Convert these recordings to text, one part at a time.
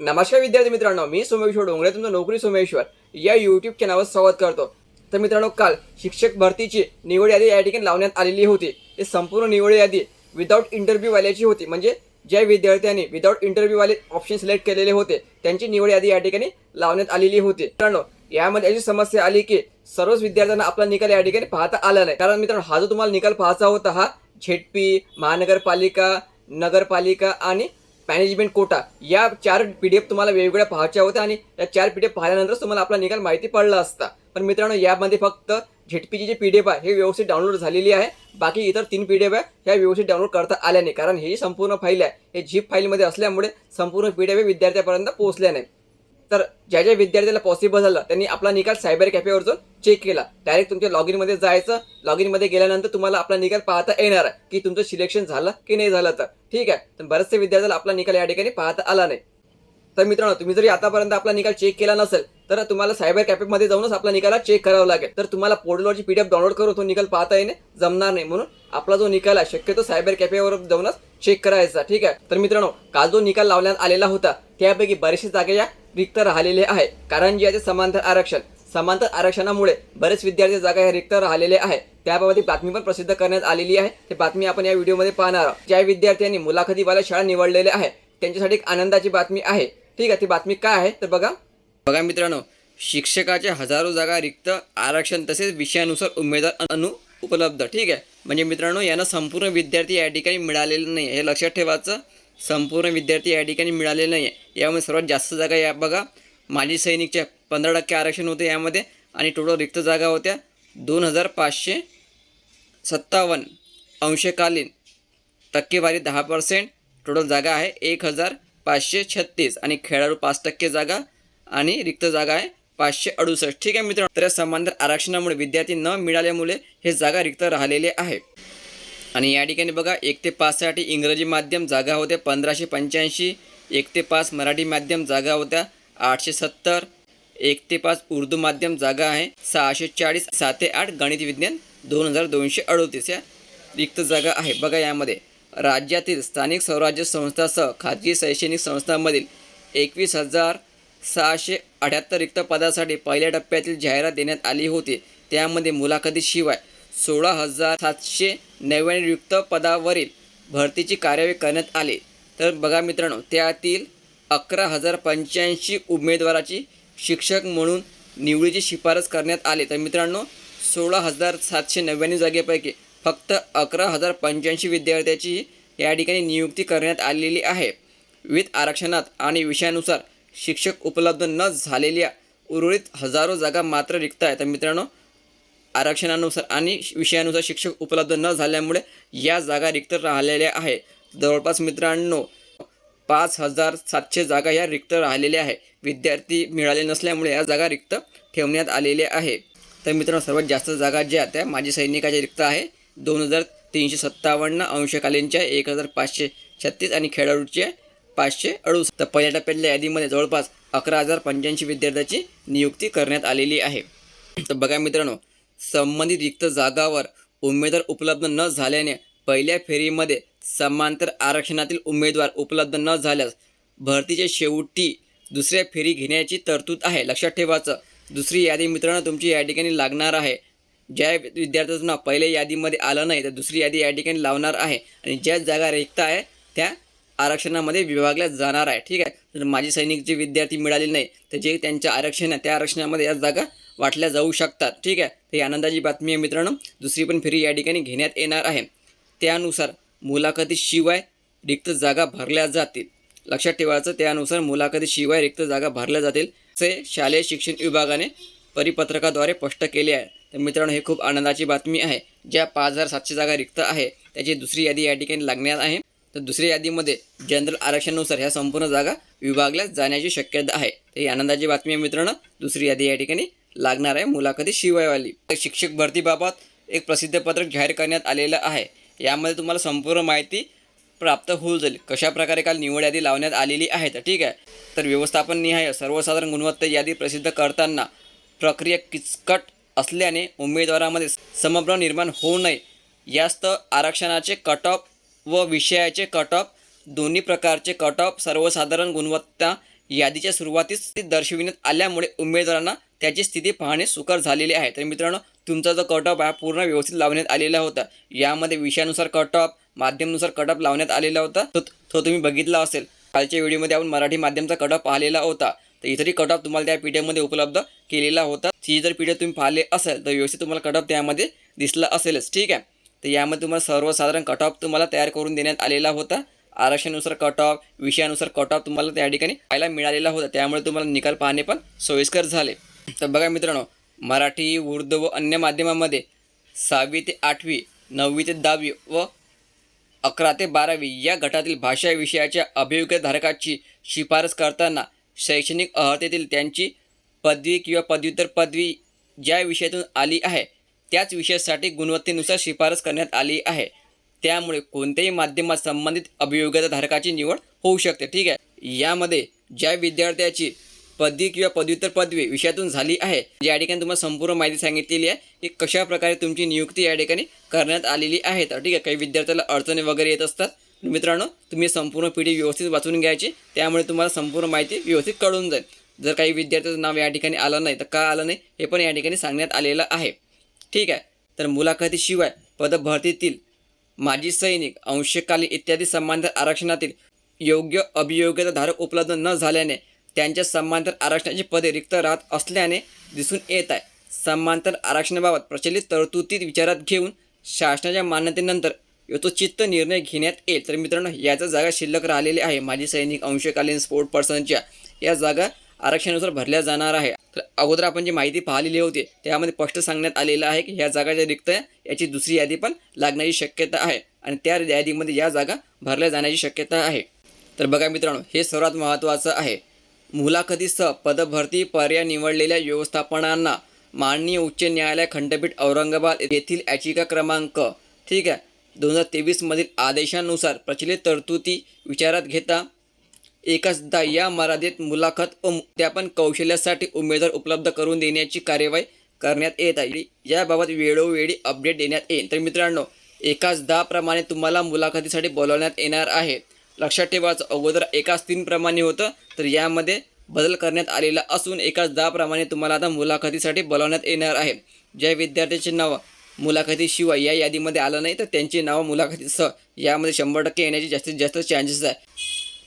नमस्कार विद्यार्थी मित्रांनो मी सोमेश्वर डोंगरे तुमचं नोकरी सोमेश्वर. या यूट्यूब चॅनलवर स्वागत करतो. तर मित्रांनो काल शिक्षक भरतीची निवड यादी या ठिकाणी लावण्यात आलेली होती. ते संपूर्ण निवड यादी विदाऊट इंटरव्ह्यूवाल्याची होती. म्हणजे ज्या विद्यार्थ्यांनी विदाऊट इंटरव्ह्यूवाले ऑप्शन सिलेक्ट केलेले होते त्यांची निवड यादी या ठिकाणी लावण्यात आलेली होती. मित्रांनो यामध्ये अशी समस्या आली की सर्वच विद्यार्थ्यांना आपला निकाल या ठिकाणी पाहता आला नाही. कारण मित्रांनो हा जो तुम्हाला निकाल पाहायचा होता हा झेडपी महानगरपालिका नगरपालिका आणि मॅनेजमेंट कोटा या चार पी डी एफ तुम्हाला वेगवेगळ्या पाहायच्या होत्या आणि या चार पी डी एफ पाहिल्यानंतरच तुम्हाला आपला निकाल माहिती पडला असता. पण मित्रांनो यामध्ये फक्त झेटपीची जी पी डी एफ आहे हे व्यवस्थित डाउनलोड झालेली आहे. बाकी इतर तीन पी डी एफ आहे ह्या व्यवस्थित डाउनलोड करता आल्या नाही. कारण ही जी संपूर्ण फाईल आहे. हे झिप फाईलमध्ये असल्यामुळे संपूर्ण पी डी एफ विद्यार्थ्यापर्यंत पोहोचल्या नाही तर ज्या ज्या विद्यार्थ्याला पॉसिबल झालं त्यांनी आपला निकाल सायबर कॅफेवर जाऊन चेक केला. डायरेक्ट तुमच्या लॉग इनमध्ये जायचं लॉग इनमध्ये गेल्यानंतर तुम्हाला आपला निकाल पाहता येणार आहे की तुमचं सिलेक्शन झालं की नाही झालं तर. ठीक आहे? तर बरेचसे विद्यार्थ्याला आपला निकाल या ठिकाणी पाहता आला नाही. तर मित्रांनो तुम्ही जरी आतापर्यंत आपला निकाल चेक केला नसेल तर तुम्हाला सायबर कॅफेमध्ये जाऊनच आपला निकाला चेक करावा लागेल. तर तुम्हाला पोर्टलवरची पीडीएफ डाउनलोड करून तो निकाल पाहता येणे जमणार नाही. म्हणून आपला जो निकाल आहे शक्यतो सायबर कॅफेवर जाऊनच चेक करायचा. ठीक आहे? तर मित्रांनो काल जो निकाल लावण्यात आलेला होता त्यापैकी बरेचसे जागा या रिक्त राहिलेले आहे. कारण जे आहे ते समांतर आरक्षण समांतर आरक्षणामुळे बरेच विद्यार्थी जागा या रिक्त राहिलेले आहे. त्याबाबत बातमी पण प्रसिद्ध करण्यात आलेली आहे. ती बातमी आपण या व्हिडिओमध्ये पाहणार आहोत. ज्या विद्यार्थ्यांनी मुलाखतीवाल्या शाळा निवडलेल्या आहे त्यांच्यासाठी एक आनंदाची बातमी आहे. ठीक आहे ती बातमी काय आहे तर बघा. बघा मित्रांनो शिक्षकाच्या हजारो जागा रिक्त आरक्षण तसेच विषयानुसार उमेदवार अनु उपलब्ध. ठीक आहे? म्हणजे मित्रांनो यांना संपूर्ण विद्यार्थी या ठिकाणी मिळालेलं नाही. हे लक्षात ठेवायचं. संपूर्ण विद्यार्थी या ठिकाणी मिळालेले नाही आहे यामुळे सर्वात जास्त जागा या बघा माजी सैनिकच्या पंधरा टक्के आरक्षण होते यामध्ये आणि टोटल रिक्त जागा होत्या दोन हजार पाचशे सत्तावन्न. अंशकालीन टक्केवारी दहा पर्सेंट टोटल जागा आहे एक हजार पाचशे छत्तीस आणि खेळाडू पाच टक्के जागा आणि रिक्त जागा आहे पाचशे अडुसष्ट. ठीक आहे मित्रांनो तर या समांतर आरक्षणामुळे विद्यार्थी न मिळाल्यामुळे हे जागा रिक्त राहिलेले आहे. आणि या ठिकाणी बघा एक ते पाचसाठी इंग्रजी माध्यम जागा होत्या पंधराशे पंच्याऐंशी एक ते पाच मराठी माध्यम जागा होत्या आठशे सत्तर एक ते पाच उर्दू माध्यम जागा आहे सहाशे चाळीस सात ते आठ गणित विज्ञान दोन हजार दोनशे अडोतीस या रिक्त जागा आहे. बघा यामध्ये राज्यातील स्थानिक स्वराज्य संस्थासह खाजगी शैक्षणिक संस्थांमधील एकवीस हजार सहाशे अठ्याहत्तर रिक्त पदासाठी पहिल्या टप्प्यातील जाहिरात देण्यात आली होती. त्यामध्ये मुलाखतीशिवाय सोळा हजार सातशे नव्याण्णव रिक्त पदावरील भरतीची कार्यवाही करण्यात आली. तर बघा मित्रांनो त्यातील अकरा हजार पंच्याऐंशी उमेदवाराची शिक्षक म्हणून निवडीची शिफारस करण्यात आली. तर मित्रांनो सोळा हजार सातशे नव्याण्णव जागेपैकी फक्त अकरा हजार पंच्याऐंशी विद्यार्थ्याची या ठिकाणी नियुक्ती करण्यात आलेली आहे. विविध आरक्षणात आणि विषयानुसार शिक्षक उपलब्ध न झालेल्या उर्वरित हजारो जागा मात्र रिक्त आहेत. तर मित्रांनो आरक्षणानुसार आणि विषयानुसार शिक्षक उपलब्ध न झाल्यामुळे या जागा रिक्त राहिलेल्या आहे जवळपास मित्रांनो पाच हजार सातशे जागा या रिक्त राहिलेल्या आहे विद्यार्थी मिळाले नसल्यामुळे या जागा रिक्त ठेवण्यात आलेल्या आहे तर मित्रांनो सर्वात जास्त जागा ज्या त्या माजी सैनिकाच्या रिक्त आहे दोन हजार तीनशे सत्तावन्न अंशकालीनच्या एक हजार पाचशे छत्तीस आणि खेळाडूच्या पाचशे अडूस तर पहिल्या टप्प्यातल्या यादीमध्ये जवळपास अकरा हजार पंच्याऐंशी विद्यार्थ्याची नियुक्ती करण्यात आलेली आहे. तर बघा मित्रांनो संबंधित रिक्त जागावर उमेदवार उपलब्ध न झाल्याने पहिल्या फेरीमध्ये समांतर आरक्षणातील उमेदवार उपलब्ध न झाल्यास भरतीच्या शेवटी दुसऱ्या फेरी घेण्याची तरतूद आहे. लक्षात ठेवायचं दुसरी यादी मित्रांनो तुमची या ठिकाणी लागणार आहे. ज्या विद्यार्थ्याचं नाव पहिल्या यादीमध्ये आलं नाही तर दुसरी यादी या ठिकाणी लावणार आहे आणि ज्या जागा रिक्त आहे त्या आरक्षणामध्ये विभागल्या जाणार आहे. ठीक आहे? तर माजी सैनिक जे विद्यार्थी मिळाले नाही तर जे त्यांच्या आरक्षण आहे त्या आरक्षणामध्ये या जागा वाटल्या जाऊ शकतात. ठीक आहे? ही आनंदाची बातमी आहे मित्रांनो. दुसरी पण फेरी या ठिकाणी घेण्यात येणार आहे. त्यानुसार मुलाखतीशिवाय रिक्त जागा भरल्या जातील. लक्षात ठेवायचं त्यानुसार मुलाखतीशिवाय रिक्त जागा भरल्या जातील असे शालेय शिक्षण विभागाने परिपत्रकाद्वारे स्पष्ट केले आहे. तर मित्रांनो हे खूप आनंदाची बातमी आहे. ज्या पाच हजार सातशे जागा रिक्त आहे त्याची दुसरी यादी या ठिकाणी लागण्यात आहे. तर दुसऱ्या यादीमध्ये जनरल आरक्षणानुसार ह्या संपूर्ण जागा विभागल्या जाण्याची शक्यता आहे. तर ही आनंदाची बातमी आहे मित्रांनो. दुसरी यादी या ठिकाणी लागणार आहे मुलाखती शिवायवाली. शिक्षक भरतीबाबत एक प्रसिद्ध पत्रक जाहीर करण्यात आलेलं आहे. यामध्ये तुम्हाला संपूर्ण माहिती प्राप्त होऊन जाईल. कशा प्रकारे काल निवड यादी लावण्यात आलेली आहे तर ठीक आहे. तर व्यवस्थापन निहाय सर्वसाधारण गुणवत्ता यादी प्रसिद्ध करताना प्रक्रिया किचकट असल्याने उमेदवारामध्ये समभ्रम निर्माण होऊ नये. यास्त आरक्षणाचे कट ऑफ व विषयाचे कट ऑफ दोन्ही प्रकारचे कट ऑफ सर्वसाधारण गुणवत्ता यादीच्या सुरुवातीस ती दर्शविण्यात आल्यामुळे उमेदवारांना त्याची स्थिती पाहणे सुकर झालेले आहे. तर मित्रांनो तुमचा जो कट ऑफ आहे पूर्ण व्यवस्थित लावण्यात आलेला होता. यामध्ये विषयानुसार कट ऑफ माध्यमनुसार कट ऑफ लावण्यात आलेला होता. तो तो तुम्ही बघितला असेल. कालच्या व्हिडिओमध्ये आपण मराठी माध्यमचा कट ऑफ पाहिलेला होता. तर इतरही कट ऑफ तुम्हाला त्या पी उपलब्ध केलेला होता. ती जर पी तुम्ही पाहिले असेल तर व्यवस्थित तुम्हाला कट ऑफ त्यामध्ये दिसला असेलच. ठीक आहे? तर यामध्ये तुम्हाला सर्वसाधारण कट ऑफ तुम्हाला तयार करून देण्यात आलेला होता. आरक्षणानुसार कट ऑफ विषयानुसार कट ऑफ तुम्हाला त्या ठिकाणी पाहायला मिळालेला होता. त्यामुळे तुम्हाला निकाल पाहणे पण सोयीस्कर झाले. तर बघा मित्रांनो मराठी उर्दू व अन्य माध्यमामध्ये सहावी ते आठवी नववी ते दहावी व अकरा ते बारावी या गटातील भाषा विषयाच्या अभियोग्यधारकाची शिफारस करताना शैक्षणिक अर्हतेतील त्यांची पदवी किंवा पदव्युत्तर पदवी ज्या विषयातून आली आहे त्याच विषयासाठी गुणवत्तेनुसार शिफारस करण्यात आली आहे. त्यामुळे कोणत्याही माध्यमात संबंधित अभियोग्यताधारकाची निवड होऊ शकते. ठीक आहे? यामध्ये ज्या विद्यार्थ्याची पदवी किंवा पदव्युत्तर पदवी विषयातून झाली आहे या ठिकाणी तुम्हाला संपूर्ण माहिती सांगितलेली आहे की कशा प्रकारे तुमची नियुक्ती या ठिकाणी करण्यात आलेली आहे. तर ठीक आहे काही विद्यार्थ्याला अडचणी वगैरे येत असतात. मित्रांनो तुम्ही संपूर्ण पिढी व्यवस्थित वाचून घ्यायची त्यामुळे तुम्हाला संपूर्ण माहिती व्यवस्थित कळून जाईल. जर काही विद्यार्थ्याचं नाव या ठिकाणी आलं नाही तर का आलं नाही हे पण या ठिकाणी सांगण्यात आलेलं आहे. ठीक आहे? तर मुलाखतीशिवाय पदभरतीतील माजी सैनिक अंशकालीन इत्यादी समांतर आरक्षणातील योग्य अभियोग्यताधारक उपलब्ध न झाल्याने त्यांच्या समांतर आरक्षणाची पदे रिक्त राहत असल्याने दिसून येत आहे. समांतर आरक्षणाबाबत प्रचलित तरतुदीत विचारात घेऊन शासनाच्या मान्यतेनंतर यथोचित्त निर्णय घेण्यात येईल. तर मित्रांनो याचा जागा शिल्लक राहिलेली आहे. माजी सैनिक अंशकालीन स्पोर्ट पर्सनच्या या जागा आरक्षणानुसार भरल्या जाणार आहे. तर अगोदर आपण जी माहिती पाहिलेली होती त्यामध्ये स्पष्ट सांगण्यात आलेलं आहे की ह्या जागा ज्या रिक्त आहे याची दुसरी यादी पण लागण्याची शक्यता आहे आणि त्या यादीमध्ये या जागा भरल्या जाण्याची शक्यता आहे. तर बघा मित्रांनो हे सर्वात महत्त्वाचं आहे. मुलाखतीसह पदभरती पर्याय निवडलेल्या व्यवस्थापनांना माननीय उच्च न्यायालय खंडपीठ औरंगाबाद येथील याचिका क्रमांक ठीक आहे दोन हजार तेवीसमधील आदेशानुसार प्रचलित तरतुदी विचारात घेता एकचदा या मर्यादेत मुलाखत व मुद्यापन कौशल्यासाठी उमेदवार उपलब्ध करून देण्याची कार्यवाही करण्यात येत आहे. याबाबत वेळोवेळी अपडेट देण्यात येईल. तर मित्रांनो एकाच दहाप्रमाणे तुम्हाला मुलाखतीसाठी बोलावण्यात येणार आहे. लक्षात ठेवायचं अगोदर एकाच तीन प्रमाणे होतं तर यामध्ये बदल करण्यात आलेला असून एकाच दहाप्रमाणे तुम्हाला आता मुलाखतीसाठी बोलवण्यात येणार आहे. ज्या विद्यार्थ्याचे नाव मुलाखतीशिवाय या यादीमध्ये आलं नाही तर त्यांची नावं मुलाखतीसह यामध्ये शंभर टक्के येण्याचे जास्तीत जास्त चान्सेस आहे.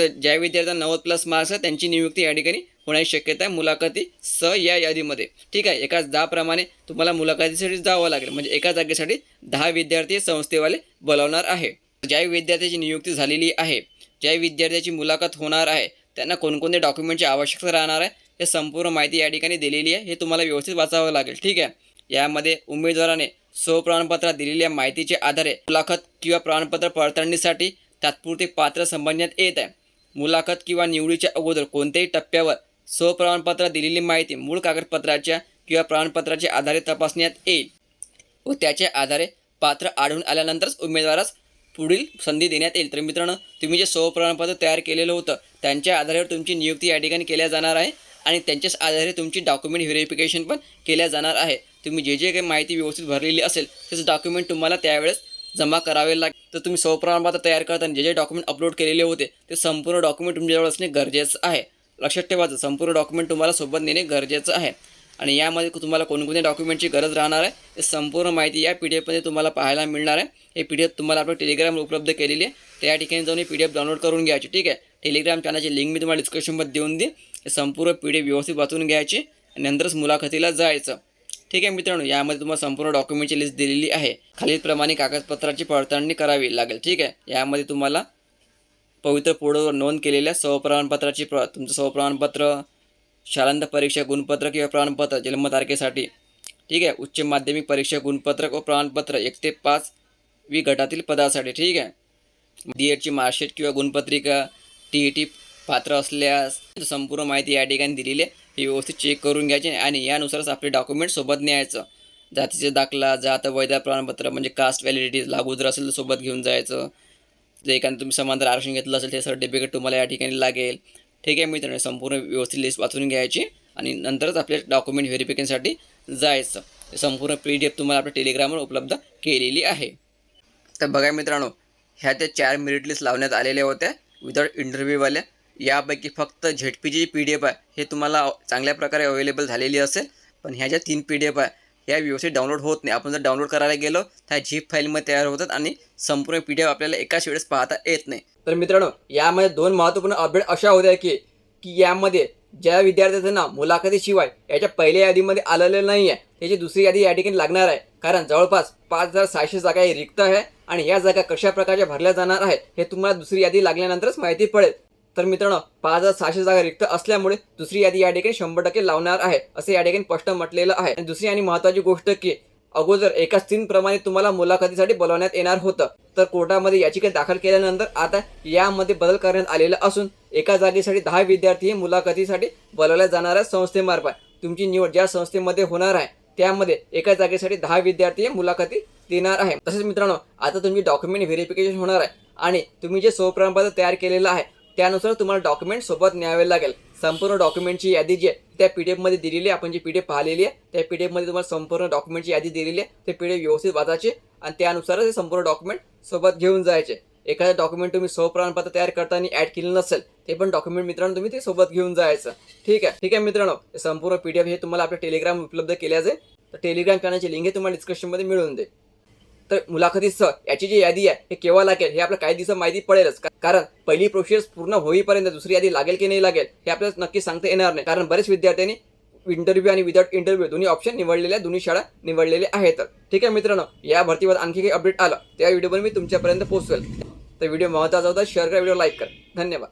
तर ज्या विद्यार्थ्यांना नव्वद प्लस मार्क्स आहेत त्यांची नियुक्ती या ठिकाणी होण्याची शक्यता आहे. मुलाखती स या यादीमध्ये. ठीक आहे? एकाच दहाप्रमाणे तुम्हाला मुलाखतीसाठी जावं लागेल. म्हणजे एका जागेसाठी दहा विद्यार्थी संस्थेवाले बोलावणार आहे. ज्या विद्यार्थ्याची नियुक्ती झालेली आहे ज्या विद्यार्थ्याची मुलाखत होणार आहे त्यांना कोणकोणते डॉक्युमेंटची आवश्यकता राहणार आहे हे संपूर्ण माहिती या ठिकाणी दिलेली आहे. हे तुम्हाला व्यवस्थित वाचावं लागेल. ठीक आहे? यामध्ये उमेदवाराने स्वप्रमाणपत्रात दिलेल्या माहितीच्या आधारे मुलाखत किंवा प्रमाणपत्र पडताळणीसाठी तात्पुरते पात्र संबंधण्यात येत आहे. मुलाखत किंवा निवडीच्या अगोदर कोणत्याही टप्प्यावर स्वप्रमाणपत्र दिलेली माहिती मूळ कागदपत्राच्या किंवा प्रमाणपत्राच्या आधारे तपासण्यात येईल व त्याच्या आधारे पात्र आढळून आल्यानंतरच उमेदवारास पुढील संधी देण्यात येईल. तर मित्रांनो तुम्ही जे स्वप्रमाणपत्र तयार केलेलं होतं त्यांच्या आधारावर तुमची नियुक्ती या ठिकाणी केल्या जाणार आहे आणि त्यांच्याच आधारे तुमची डॉक्युमेंट व्हेरिफिकेशन पण केल्या जाणार आहे. तुम्ही जे जे काही माहिती व्यवस्थित भरलेली असेल त्याचं डॉक्युमेंट तुम्हाला त्यावेळेस जमा करावे लागेल तर तुम्ही स्वप्रमाणपत्र तयार करताना जे जे डॉक्युमेंट अपलोड केलेले होते ते संपूर्ण डॉक्युमेंट तुमच्याजवळ असणे गरजेचं आहे. लक्षात ठेवायचं संपूर्ण डॉक्युमेंट तुम्हाला सोबत नेणे गरजेचं आहे. आणि यामध्ये तुम्हाला कोणकोणत्या डॉक्युमेंटची गरज राहणार आहे हे संपूर्ण माहिती या पी डी एफमध्ये तुम्हाला पाहायला मिळणार आहे. हे पी डी एफ तुम्हाला आपल्या टेलिग्रामवर उपलब्ध केलेली आहे. त्या ठिकाणी जाऊन ही पी डी एफ डाउनलोड करून घ्यायची ठीक आहे? टेलिग्राम चॅनलची लिंक मी तुम्हाला डिस्क्रिप्शनमध्ये देऊन दे संपूर्ण पी डी एफ व्यवस्थित वाचून घ्यायची आणि नंतरच मुलाखतीला जायचं. ठीक आहे मित्रांनो यामध्ये तुम्हाला संपूर्ण डॉक्युमेंटची लिस्ट दिलेली आहे. खालीलप्रमाणे कागदपत्राची पडताळणी करावी लागेल ठीक आहे? यामध्ये तुम्हाला पवित्र पोर्टलवर नोंद केलेल्या सहप्रमाणपत्राची प्र तुमचं स्वप्रमाणपत्र शालांत परीक्षा गुणपत्र किंवा प्रमाणपत्र जन्मतारखेसाठी ठीक आहे? उच्च माध्यमिक परीक्षा गुणपत्रक व प्रमाणपत्र एक ते पाच वी गटातील पदासाठी ठीक आहे? डी एडची मार्कशीट किंवा गुणपत्रिका टी ई टी पात्र असल्यास संपूर्ण माहिती या ठिकाणी दिलेली आहे. व्यवस्थित चेक करून घ्यायची आणि यानुसारच आपले डॉक्युमेंट सोबत न्यायचं. जातीचे दाखला जात वैध प्रमाणपत्र म्हणजे कास्ट व्हॅलिडिटी लागू जर असेल तर सोबत घेऊन जायचं. जे एखादं तुम्ही समांतर आरक्षण घेतलं असेल ते सर्टिफिकेट तुम्हाला या ठिकाणी लागेल. ठीक आहे मित्रांनो संपूर्ण व्यवस्थित लिस्ट वाचून घ्यायची आणि नंतरच आपल्या डॉक्युमेंट व्हेरिफिकेशनसाठी जायचं. संपूर्ण पी डी एफ तुम्हाला आपल्या टेलिग्रामवर उपलब्ध केलेली आहे. तर बघा मित्रांनो ह्या त्या चार मेरिट लिस्ट लावण्यात आलेल्या होत्या. विदाउट इंटरव्ह्यूवाल्या यापैकी फक्त झेड पी जी पी डी एफ आहे हे तुम्हाला चांगल्या प्रकारे अवेलेबल झालेली असेल. पण ह्या ज्या तीन पी डी एफ आहे ह्या व्यवस्थित डाउनलोड होत नाही. आपण जर डाउनलोड करायला गेलो तर ह्या झीप फाईलमध्ये तयार होतात आणि संपूर्ण पी डी एफ आपल्याला एकाच वेळेस पाहता येत नाही. तर मित्रांनो यामध्ये दोन महत्त्वपूर्ण अपडेट अशा होत्या की की यामध्ये ज्या विद्यार्थ्यांना मुलाखतीशिवाय याच्या पहिल्या यादीमध्ये आलेलं नाही आहे त्याची दुसरी यादी या ठिकाणी लागणार आहे. कारण जवळपास पाच हजार सहाशे जागा हे रिक्त आहे आणि या जागा कशा प्रकारच्या भरल्या जाणार आहेत हे तुम्हाला दुसरी यादी लागल्यानंतरच माहिती पडेल. तर मित्रांनो पाच हजार सहाशे जागा रिक्त असल्यामुळे दुसरी यादी या ठिकाणी शंभर टक्के लावणार आहे असे या ठिकाणी स्पष्ट म्हटलेलं आहे. आणि दुसरी आणि महत्वाची गोष्ट की अगोदर एका प्रमाणे तुम्हाला मुलाखतीसाठी बोलवण्यात येणार होतं. तर कोर्टामध्ये याचिका दाखल केल्यानंतर आता यामध्ये बदल करण्यात आलेला असून एका जागेसाठी दहा विद्यार्थी हे मुलाखतीसाठी बोलवल्या जाणाऱ्या संस्थेमार्फत. तुमची निवड ज्या संस्थेमध्ये होणार आहे त्यामध्ये एका जागेसाठी दहा विद्यार्थी हे मुलाखती देणार आहे तसेच मित्रांनो आता तुमची डॉक्युमेंट व्हेरिफिकेशन होणार आहे. आणि तुम्ही जे प्रमाणपत्र तयार केलेलं आहे त्यानुसार तुम्हाला डॉक्युमेंट सोबत न्यावे लागेल. संपूर्ण डॉक्युमेंटची यादी जी आहे त्या पी डी एफमध्ये दिलेली आहे. आपण जी पी डी एफ पाहिलेली आहे त्या पी डी एफमध्ये तुम्हाला संपूर्ण डॉक्युमेंटची यादी दिलेली आहे. ते पी डी एफ व्यवस्थित वाचायचे आणि त्यानुसारच हे संपूर्ण डॉक्युमेंट सोबत घेऊन जायचे. एखादं डॉक्युमेंट तुम्ही प्रमाणपत्र तयार करताना ॲड केलं नसेल ते पण डॉक्युमेंट मित्रांनो तुम्ही ते सोबत घेऊन जायचं. ठीक आहे? ठीक आहे मित्रांनो? संपूर्ण पी डी एफ हे तुम्हाला आपल्या टेलिग्राम उपलब्ध केल्या जाईल तर टेलिग्राम चॅनलची लिंक हे तुम्हाला डिस्क्रिप्शनमध्ये मिळून जाईल. तर मुलाखतीसह याची जी यादी आहे हे केव्हा लागेल हे आपल्याला काही दिवसात माहिती पडेलच. कारण पहिली प्रोसेस पूर्ण होईपर्यंत दुसरी यादी लागेल की नाही लागेल हे आपल्याला नक्की सांगता येणार नाही. कारण बरेच विद्यार्थ्यांनी इंटरव्ह्यू आणि विदाउट इंटरव्ह्यू दोन्ही ऑप्शन निवडलेल्या दोन्ही शाळा निवडलेल्या आहेत. ठीक आहे मित्रांनो या भरतीवर आणखी काही अपडेट आलं त्या व्हिडिओवर मी तुमच्यापर्यंत पोहोचवेल. तर व्हिडिओ महत्त्वाचा होता शेअर करा व्हिडिओ लाईक करा. धन्यवाद.